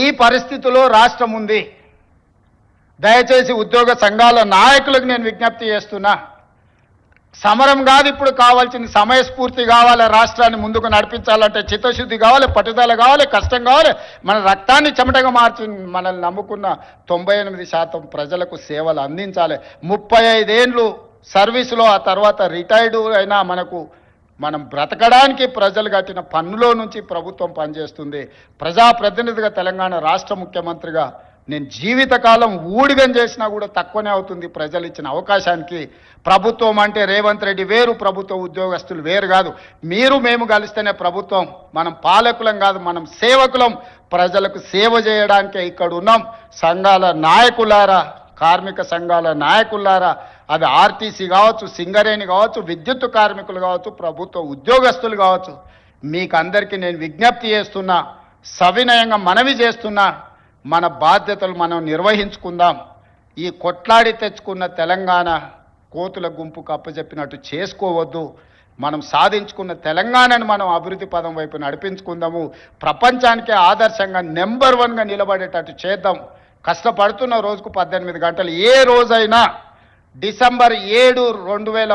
ఈ పరిస్థితిలో రాష్ట్రం ఉంది. దయచేసి ఉద్యోగ సంఘాల నాయకులకు నేను విజ్ఞప్తి చేస్తున్నా. సమరం కాదు ఇప్పుడు కావాల్సింది సమయస్ఫూర్తి కావాలి రాష్ట్రాన్ని ముందుకు నడిపించాలంటే చిత్తశుద్ధి కావాలి పట్టుదల కావాలి కష్టం కావాలి. మన రక్తాన్ని చెమటగా మార్చి మనల్ని నమ్ముకున్న తొంభై ఎనిమిది శాతం ప్రజలకు సేవలు అందించాలి. ముప్పై ఐదేండ్లు సర్వీసులో ఆ తర్వాత రిటైర్డ్ అయినా మనకు మనం బ్రతకడానికి ప్రజలు కట్టిన పన్నులో నుంచి ప్రభుత్వం పనిచేస్తుంది. ప్రజాప్రతినిధిగా తెలంగాణ రాష్ట్ర ముఖ్యమంత్రిగా నేను జీవితకాలం ఊడిగం చేసినా కూడా తక్కువనే అవుతుంది ప్రజలు ఇచ్చిన అవకాశానికి. ప్రభుత్వం అంటే రేవంత్ రెడ్డి వేరు ప్రభుత్వ ఉద్యోగస్తులు వేరు కాదు. మీరు మేము కలిస్తేనే ప్రభుత్వం. మనం పాలకులం కాదు మనం సేవకులం. ప్రజలకు సేవ చేయడానికే ఇక్కడ ఉన్నాం సంఘాల నాయకులారా కార్మిక సంఘాల నాయకులారా అది ఆర్టీసీ కావచ్చు సింగరేణి కావచ్చు విద్యుత్ కార్మికులు కావచ్చు ప్రభుత్వ ఉద్యోగస్తులు కావచ్చు. మీకు అందరికీ నేను విజ్ఞప్తి చేస్తున్నా సవినయంగా మనవి చేస్తున్నా మన బాధ్యతలు మనం నిర్వహించుకుందాం. ఈ కొట్లాడి తెచ్చుకున్న తెలంగాణ కోతుల గుంపుకు అప్పచెప్పినట్టు చేసుకోవద్దు. మనం సాధించుకున్న తెలంగాణను మనం అభివృద్ధి పదం వైపు నడిపించుకుందాము. ప్రపంచానికే ఆదర్శంగా నెంబర్ వన్గా నిలబడేటట్టు చేద్దాం. కష్టపడుతున్న రోజుకు పద్దెనిమిది గంటలు ఏ రోజైనా డిసెంబర్ ఏడు రెండు వేల